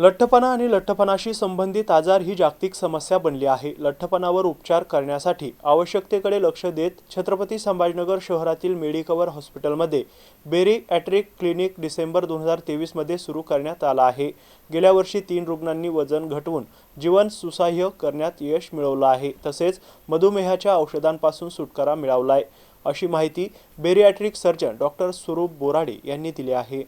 लठ्ठपणा आणि लठ्ठपणाशी संबंधित आजार ही जागतिक समस्या बनली आहे. लठ्ठपणावर उपचार करण्यासाठी आवश्यकतेकडे लक्ष देत छत्रपती संभाजीनगर शहरातील मेडिकवर हॉस्पिटलमध्ये बेरी ॲट्रिक क्लिनिक डिसेंबर दोन हजार तेवीसमध्ये सुरू करण्यात आला आहे. गेल्या वर्षी तीन रुग्णांनी वजन घटवून जीवन सुसह्य करण्यात यश मिळवलं आहे. तसेच मधुमेहाच्या औषधांपासून सुटकारा मिळवला आहे. अशी माहिती बेरिॲट्रिक सर्जन डॉक्टर स्वरूप बोराडे यांनी दिली आहे.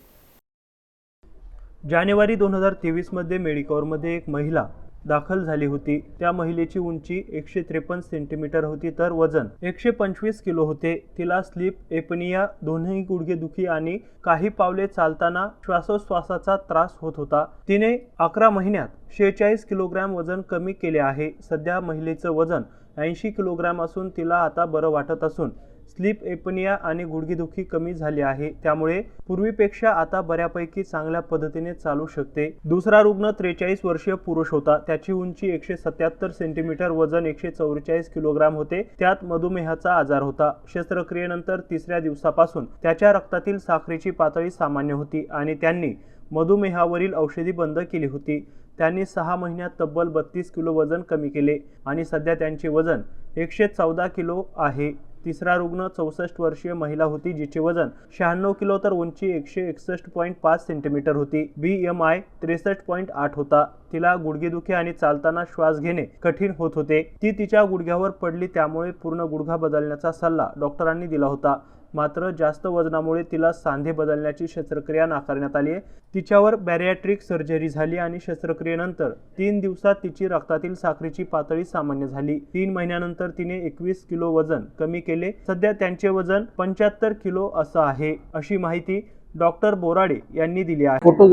जानेवारी दोन हजार तेवीसमध्ये मेडिकॉरमध्ये एक महिला दाखल झाली होती. त्या महिलेची उंची एकशे त्रेपन्न सेंटीमीटर होती तर वजन एकशे पंचवीस किलो होते. तिला स्लीप एपनिया दोन्ही गुडघेदुखी आणि काही पावले चालताना श्वासोश्वासाचा त्रास होत होता. तिने अकरा महिन्यात शेहेचाळीस किलोग्रॅम वजन कमी केले आहे. सध्या महिलेचं वजन ऐंशी किलोग्रॅम असून तिला आता बरं वाटत असून स्लीप एपनिया आणि गुडघेदुखी कमी झाली आहे. त्यामुळे पूर्वीपेक्षा आता बऱ्यापैकी चांगल्या पद्धतीने चालू शकते. दुसरा रुग्ण त्रेचाळीस वर्षीय पुरुष होता. त्याची उंची एकशे सत्याहत्तर सेंटीमीटर वजन एकशे चौवेचाळीस किलोग्राम होते. त्यात मधुमेहाचा आजार होता. शस्त्रक्रियेनंतर तिसऱ्या दिवसापासून त्याच्या रक्तातील साखरेची पातळी सामान्य होती आणि त्यांनी मधुमेहावरील औषधी बंद केली होती. त्यांनी सहा महिन्यात तब्बल बत्तीस किलो वजन कमी केले आणि सध्या त्यांचे वजन एकशे चौदा किलो आहे. तिसरा रुग्ण चौसष्ट वर्षीय महिला होती जिचे वजन शहाण्णव किलो तर उंची एकशे एकसष्ट पॉईंट पाच सेंटीमीटर होती. बी एम आय त्रेसष्ट पॉईंट आठ होता. तिला गुडघेदुखी आणि चालताना श्वास घेणे कठीण होत होते. ती तिच्या गुडघ्यावर पडली त्यामुळे पूर्ण गुडघा बदलण्याचा सल्ला डॉक्टरांनी दिला होता. मात्र जास्त वजनामुळे तिला सांधे बदलण्याची शस्त्रक्रिया नाकारण्यात आली आहे. तिच्यावर बॅरियाट्रिक सर्जरी झाली आणि शस्त्रक्रियेनंतर तीन दिवसात तिची रक्तातील साखरेची पातळी सामान्य झाली. तीन महिन्यानंतर तिने एकवीस किलो वजन कमी केले. सध्या त्यांचे वजन पंच्याहत्तर किलो असं आहे अशी माहिती डॉक्टर बोराडे यांनी दिली आहे. फोटो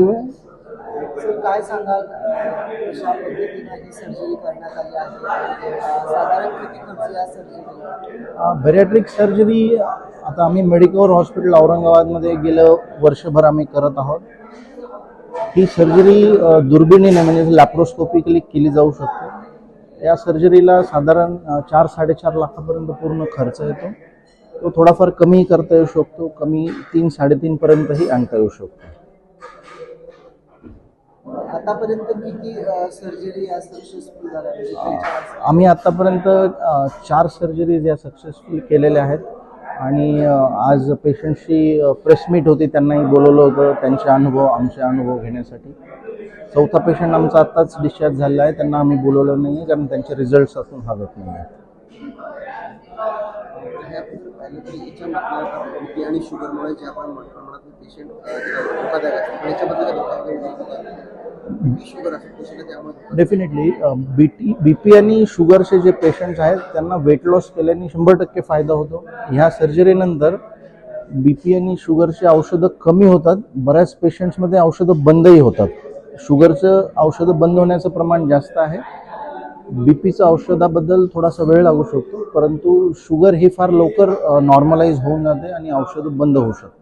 सर काय सांगाल? अशा पद्धतीने ही सर्जरी करण्यात आली आहे? साधारण किती खर्च या सर्जरीला बॅरिॲट्रिक सर्जरी आता आम्ही मेडिकल हॉस्पिटल औरंगाबादमध्ये गेलं वर्षभर आम्ही करत आहोत. ही सर्जरी दुर्बिणीने म्हणजे लॅप्रोस्कोपिकली केली जाऊ शकते. या सर्जरीला साधारण चार साडेचार लाखापर्यंत पूर्ण खर्च येतो. तो थोडाफार कमी करता येऊ शकतो कमी तीन साडेतीनपर्यंतही आणता येऊ शकतो. आतापर्यंत किती सर्जरी या सक्सेसफुल झाल्या? म्हणजे आम्ही आत्तापर्यंत अ, चार सर्जरीज या सक्सेसफुल केलेल्या आहेत. आणि आज पेशंटशी प्रेस मीट होती त्यांनाही बोलवलं होतं त्यांचे अनुभव आमचे अनुभव घेण्यासाठी. चौथा पेशंट आमचा आत्ताच डिस्चार्ज झालेला आहे त्यांना आम्ही बोलवलं नाही आहे कारण त्यांचे रिझल्ट्स असून हवत नाही आहेत आणि शुगरमुळे जे आपण मोठ्या प्रमाणात पेशंट धोकादायक असतात पण याच्याबद्दल definitely B T B P आणि शुगरचे जे पेशंट्स आहेत त्यांना वेट लॉस केल्याने शंभर टक्के फायदा होतो. ह्या सर्जरीनंतर बी पी आणि शुगरची औषधं कमी होतात. बऱ्याच पेशंट्समध्ये औषधं बंदही होतात. शुगरचं औषधं बंद होण्याचं प्रमाण जास्त आहे. बी पीचं औषधाबद्दल थोडासा वेळ लागू शकतो परंतु शुगर ही फार लवकर नॉर्मलाइज होऊन जाते आणि औषधं बंद होऊ शकतात.